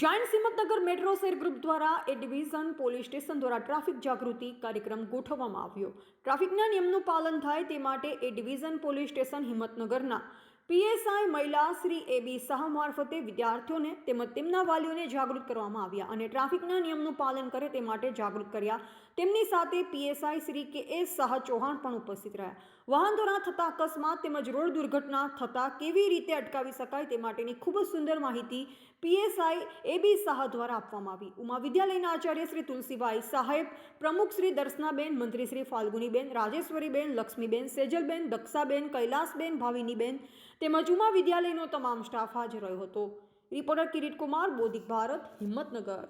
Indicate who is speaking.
Speaker 1: Giant Himmatnagar metro share group દ્વારા A division police station દ્વારા traffic જાગૃતિ કાર્યક્રમ ગોઠવવામાં આવ્યો. ટ્રાફિકના નિયમનું પાલન થાય તે માટે એ ડિવિઝન પોલીસ સ્ટેશન હિંમતનગરના પીએસઆઈ મહિલા શ્રી એ બી શાહ મારફતે વિદ્યાર્થીઓને તેમજ તેમના વાલીઓને જાગૃત કરવામાં આવ્યા અને ટ્રાફિકના નિયમનું પાલન કરે તે માટે જાગૃત કર્યા. તેમની સાથે પીએસઆઈ શ્રી કે એસ શાહ ચૌહાણ પણ ઉપસ્થિત રહ્યા. વાહન દ્વારા થતા અકસ્માત તેમજ રોડ દુર્ઘટના થતાં કેવી રીતે અટકાવી શકાય તે માટેની ખૂબ જ સુંદર માહિતી પીએસઆઈ એ બી શાહ દ્વારા આપવામાં આવી. ઉમા વિદ્યાલયના આચાર્ય શ્રી તુલસીભાઈ સાહેબ, પ્રમુખ શ્રી દર્શનાબેન, મંત્રી શ્રી ફાલ્ગુનીબેન, રાજેશ્વરીબેન, લક્ષ્મીબેન, સેજલબેન, દક્ષાબેન, કૈલાસબેન, ભાવિનીબેન તેમજ ઉમા વિદ્યાલયનો તમામ સ્ટાફ હાજર રહ્યો હતો. રિપોર્ટર કિરીટ કુમાર બોધિક ભારત હિંમતનગર.